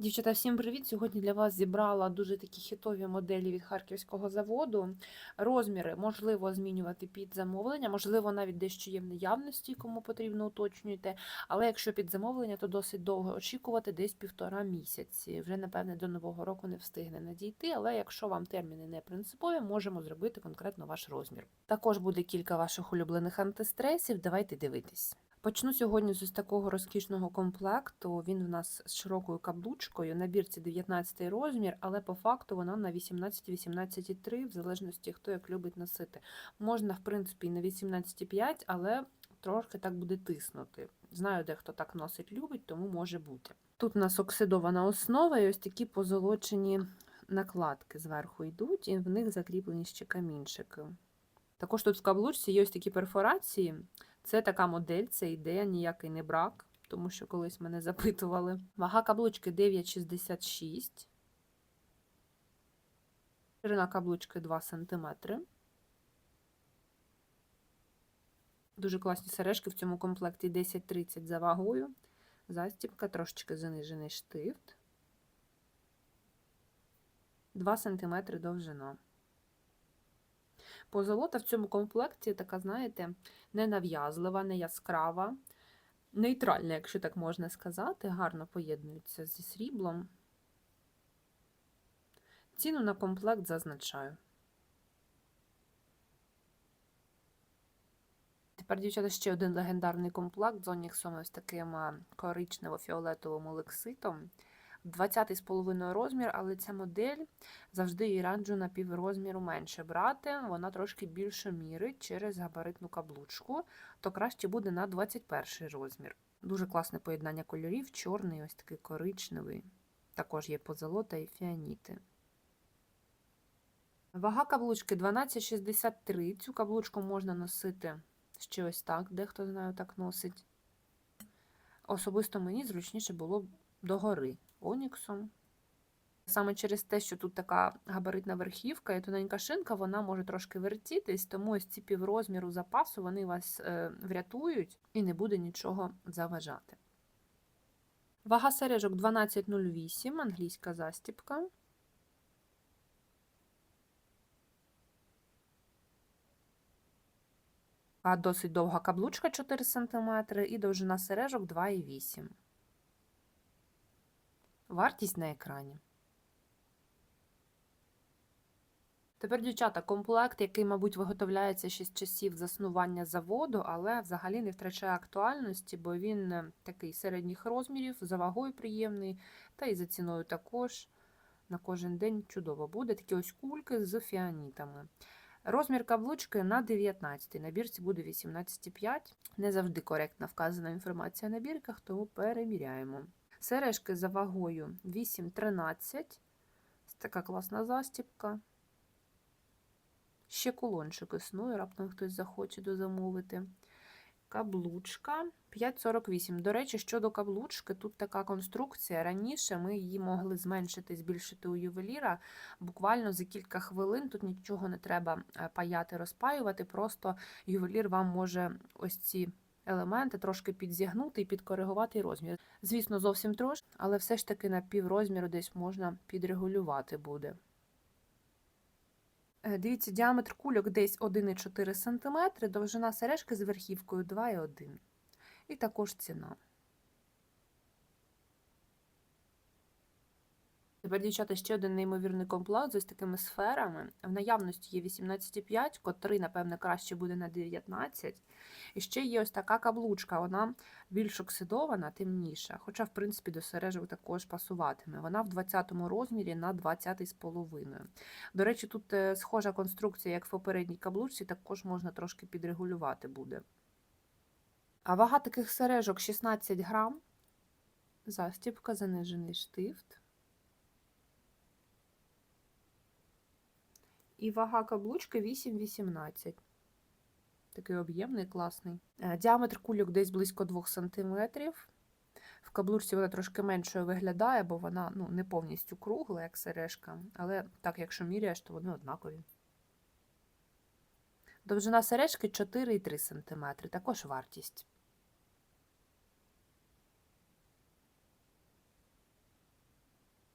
Дівчата, всім привіт! Сьогодні для вас зібрала дуже такі хітові моделі від харківського заводу. Розміри можливо змінювати під замовлення, можливо, навіть дещо є в наявності, кому потрібно уточнюйте. Але якщо під замовлення, то досить довго очікувати, десь півтора місяці. Вже, напевне, до нового року не встигне надійти. Але якщо вам терміни не принципові, можемо зробити конкретно ваш розмір. Також буде кілька ваших улюблених антистресів. Давайте дивитись. Почну сьогодні з такого розкішного комплекту. Він в нас з широкою каблучкою. На бірці 19 розмір, але по факту вона на 18-18,3, в залежності хто як любить носити. Можна, в принципі, і на 18,5, але трошки так буде тиснути. Знаю, де хто так носить, любить, тому може бути. Тут у нас оксидована основа і ось такі позолочені накладки зверху йдуть, і в них закріплені ще камінчики. Також тут в каблучці є ось такі перфорації. Це така модель, це ідея, ніякий не брак, тому що колись мене запитували. Вага каблучки 9,66. Ширина каблучки 2 см. Дуже класні сережки в цьому комплекті 10-30 за вагою. Застібка, трошечки занижений штифт. 2 см довжина. Позолота в цьому комплекті така, знаєте, не нав'язлива, не яскрава, нейтральна, якщо так можна сказати, гарно поєднується зі сріблом. Ціну на комплект зазначаю. Тепер, дівчата, ще один легендарний комплект з Оніксом ось таким коричнево-фіолетовим лекситом. 20 з половиною розмір, але ця модель завжди її раджу на піврозміру менше брати. Вона трошки більше мірить через габаритну каблучку, то краще буде на 21 розмір. Дуже класне поєднання кольорів, чорний, ось такий коричневий. Також є позолота і фіаніти. Вага каблучки 12,63. Цю каблучку можна носити ще ось так, дехто знає, так носить. Особисто мені зручніше було догори оніксом. Саме через те, що тут така габаритна верхівка і тоненька шинка, вона може трошки вертітись, тому ось ці піврозміру запасу вони вас е, врятують і не буде нічого заважати. Вага сережок 12,08, англійська застіпка. А досить довга каблучка 4 см і довжина сережок 2,8 Вартість на екрані. Тепер, дівчата, комплект, який, мабуть, виготовляється ще з часів заснування заводу, але взагалі не втрачає актуальності, бо він е, такий середніх розмірів, за вагою приємний, та і за ціною також на кожен день чудово буде. Такі ось кульки з фіанітами. Розмір каблучки на 19 на бірці буде 18,5. Не завжди коректна вказана інформація на бірках, тому переміряємо. Сережки за вагою 8,13. Така класна застіпка. Ще кулончик існує, раптом хтось захоче дозамовити. Каблучка 5,48. До речі, щодо каблучки, тут така конструкція. Раніше ми її могли зменшити, збільшити у ювеліра. Буквально за кілька хвилин. Тут нічого не треба е, паяти, розпаювати. Просто ювелір вам може ось ці елементи трошки підзігнути і підкоригувати розмір. Звісно, зовсім трошки, але все ж таки на піврозміру десь можна підрегулювати буде. Е, Дивіться, діаметр кульок десь 1,4 см, довжина сережки з верхівкою 2,1 І також ціна. Тепер, дівчата, ще один неймовірний комплект з ось такими сферами. В наявності є 18,5, котрий, напевне, краще буде на 19. І ще є ось така каблучка, вона більш оксидована, темніша, хоча, в принципі, до сережок також пасуватиме. Вона в 20 розмірі на 20,5. До речі, тут е, схожа конструкція, як в попередній каблучці, також можна трошки підрегулювати буде. А вага таких сережок 16 грам. Застібка, занижений штифт. І вага каблучки 8,18. Такий об'ємний, класний. Е, діаметр кульок десь близько 2 см. В каблучці вона трошки меншою виглядає, бо вона ну, не повністю кругла, як сережка. Але так, якщо міряєш, то вони однакові. Довжина сережки 4,3 см. Також вартість.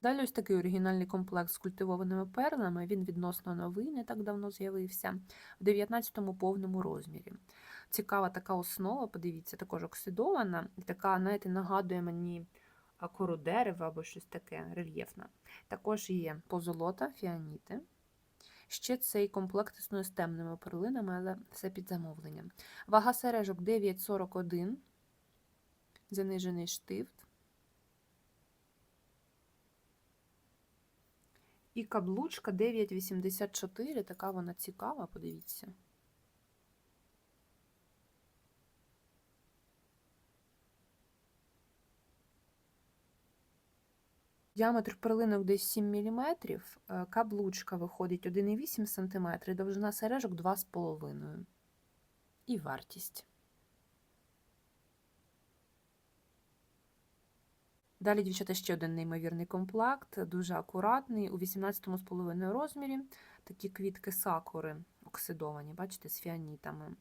Далі ось такий оригінальний комплект з культивованими перлами. Він відносно новий, не так давно з'явився, в 19-му повному розмірі. Цікава така основа, подивіться, також оксидована, така, знаєте, нагадує мені кору дерева або щось таке рельєфне. Також є позолота, фіаніти. Ще цей комплект існує з темними перлинами, але все під замовленням. Вага сережок 9,41, занижений штифт. І каблучка 9,84, така вона цікава, подивіться. Діаметр перлинок десь 7 мм, каблучка виходить 1,8 см, довжина сережок 2,5 І вартість. Далі, дівчата, ще один неймовірний комплект, дуже акуратний, у 18,5 розмірі. Такі квітки сакури оксидовані, бачите, з фіанітами.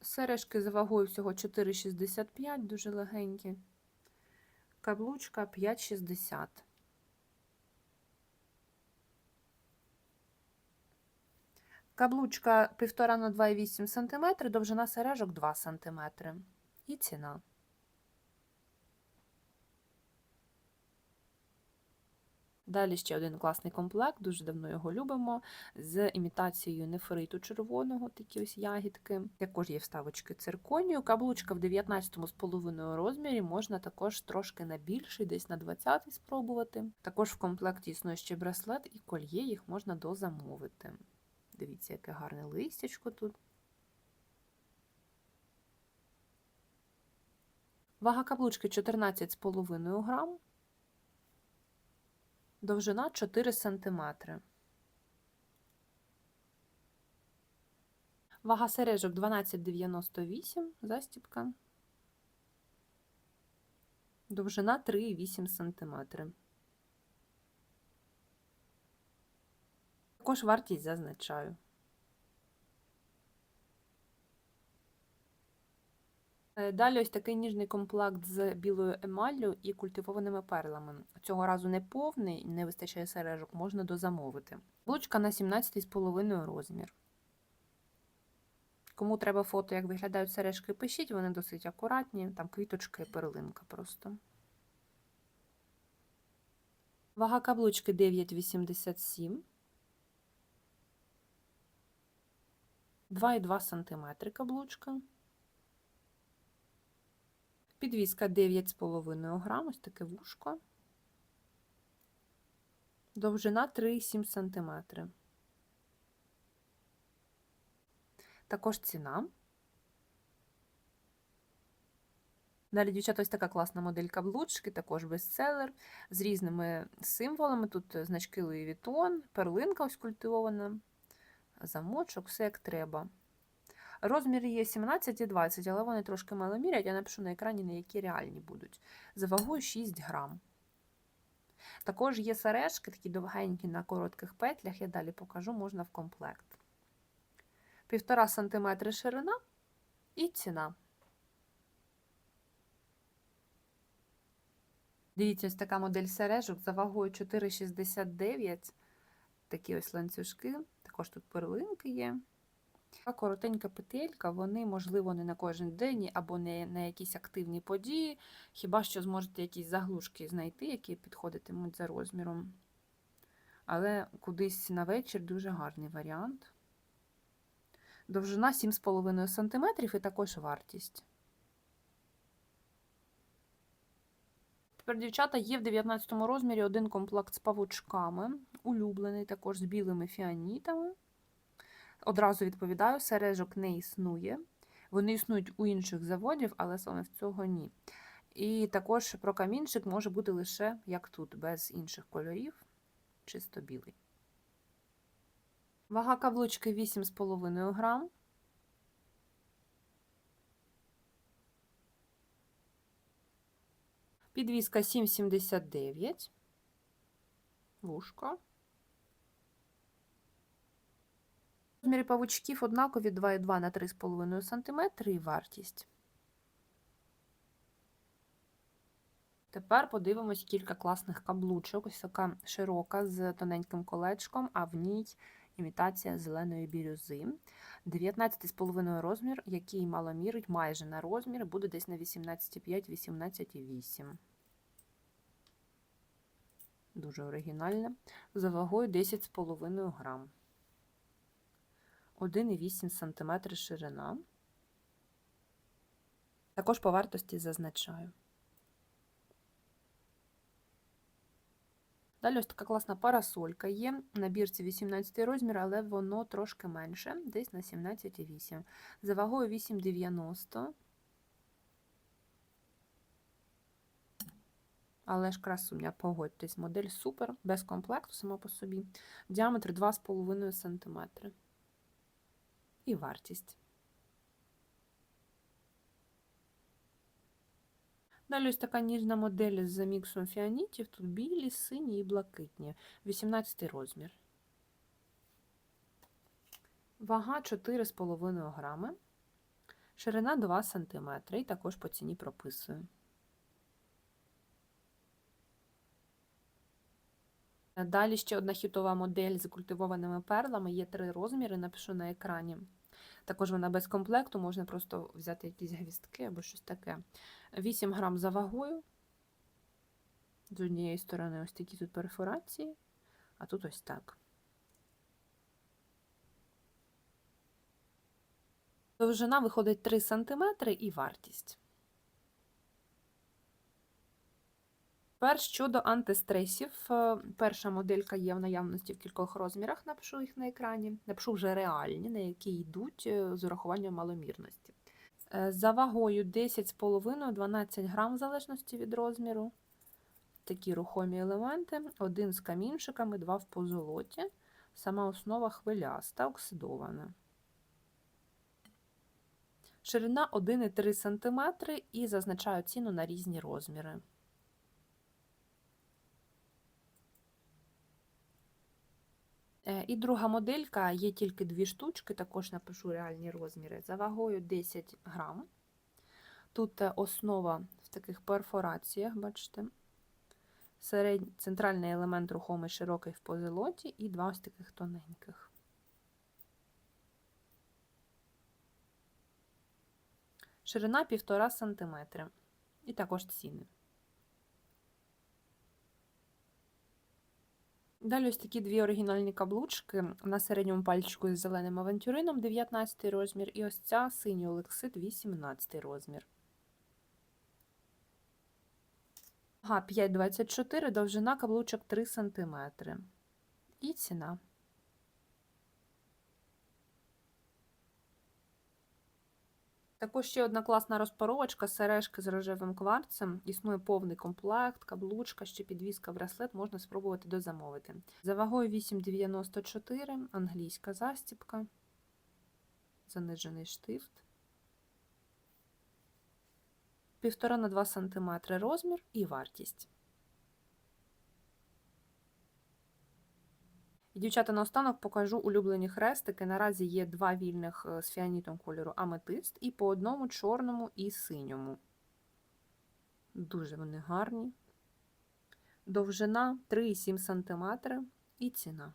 Сережки за вагою всього 4,65, дуже легенькі. Каблучка 5,60. Каблучка 1,5 на 2,8 см, довжина сережок 2 см. І ціна. Далі ще один класний комплект, дуже давно його любимо, з імітацією нефриту червоного, такі ось ягідки. Також є вставочки цирконію. Каблучка в 19,5 розмірі, можна також трошки на більший, десь на 20 спробувати. Також в комплекті існує ще браслет і кольє, їх можна дозамовити. Дивіться, яке гарне листячко тут. Вага каблучки 14,5 грам. Довжина 4 см. Вага сережок 12,98 застіпка. Довжина 3,8 см. Також вартість зазначаю. Далі ось такий ніжний комплект з білою емаллю і культивованими перлами. Цього разу не повний, не вистачає сережок, можна дозамовити. Блучка на 17,5 розмір. Кому треба фото, як виглядають сережки, пишіть, вони досить акуратні, там квіточки перлинка просто. Вага каблучки 9,87. 2,2 см каблучка. Підвіска 9,5 грам, ось таке вушко. Довжина 3,7 см. Також ціна. Далі, дівчата, ось така класна модель каблучки, також бестселер, з різними символами. Тут значки Louis Vuitton, перлинка ось культивована, замочок, все як треба. Розмір є 17 і 20, але вони трошки мало мірять. Я напишу на екрані, на які реальні будуть. За вагою 6 грам. Також є сережки, такі довгенькі на коротких петлях, я далі покажу, можна в комплект. 1,5 см ширина і ціна. Дивіться, ось така модель сережок за вагою 4,69. Такі ось ланцюжки. Також тут перлинки є. Така коротенька петелька, вони, можливо, не на кожен день або не на якісь активні події. Хіба що зможете якісь заглушки знайти, які підходитимуть за розміром. Але кудись на вечір дуже гарний варіант. Довжина 7,5 см і також вартість. Тепер, дівчата, є в 19 розмірі один комплект з павучками, улюблений також з білими фіанітами. Одразу відповідаю, сережок не існує. Вони існують у інших заводів, але саме в цього ні. І також прокамінчик може бути лише як тут, без інших кольорів, чисто білий. Вага каблучки 8,5 грам. Підвіска 7,79. Вушко. Розміри павучків однакові 2,2 на 3,5 см і вартість. Тепер подивимось кілька класних каблучок. Ось така широка з тоненьким колечком, а в ній імітація зеленої бірюзи. 19,5 розмір, який мало мірить майже на розмір, буде десь на 18,5-18,8. Дуже оригінальне. За вагою 10,5 грам. 1,8 см ширина. Також по вартості зазначаю. Далі ось така класна парасолька є. На бірці 18 розмір, але воно трошки менше, десь на 17,8. За вагою 8,90. Але ж красуня, погодьтесь, модель супер, без комплекту сама по собі. Діаметр 2,5 см. І вартість. Далі ось така ніжна модель з міксом фіанітів. Тут білі, сині і блакитні. 18 розмір. Вага 4,5 грами. Ширина 2 см. І також по ціні прописую. Далі ще одна хітова модель з культивованими перлами. Є три розміри, напишу на екрані. Також вона без комплекту, можна просто взяти якісь гвістки або щось таке. 8 грам за вагою. З однієї сторони ось такі тут перфорації, а тут ось так. Довжина виходить 3 см і вартість. Тепер щодо антистресів, е, перша моделька є в наявності в кількох розмірах, напишу їх на екрані. Напишу вже реальні, на які йдуть е, з урахуванням маломірності. Е, за вагою 10,5-12 грам, в залежності від розміру. Такі рухомі елементи, один з камінчиками, два в позолоті. Сама основа хвиляста, оксидована. Ширина 1,3 см і зазначаю ціну на різні розміри. І друга моделька, є тільки дві штучки, також напишу реальні розміри. За вагою 10 грам. Тут е, основа в таких перфораціях, бачите. Середній центральний елемент рухомий широкий в позолоті і два ось таких тоненьких. Ширина 1,5 см. І також ціни. Далі ось такі дві оригінальні каблучки на середньому пальчику з зеленим авантюрином 19 розмір, і ось ця синій олексид 18 розмір. Ага, 5,24, довжина каблучок 3 см. І ціна. Також ще одна класна розпаровочка, сережки з рожевим кварцем. Існує повний комплект, каблучка, ще підвіска, браслет, можна спробувати дозамовити. За вагою 8,94, англійська застіпка, занижений штифт. 1,5 на 2 см розмір і вартість. І, дівчата, наостанок покажу улюблені хрестики. Наразі є два вільних е, з фіанітом кольору аметист і по одному чорному і синьому. Дуже вони гарні. Довжина 3,7 см і ціна.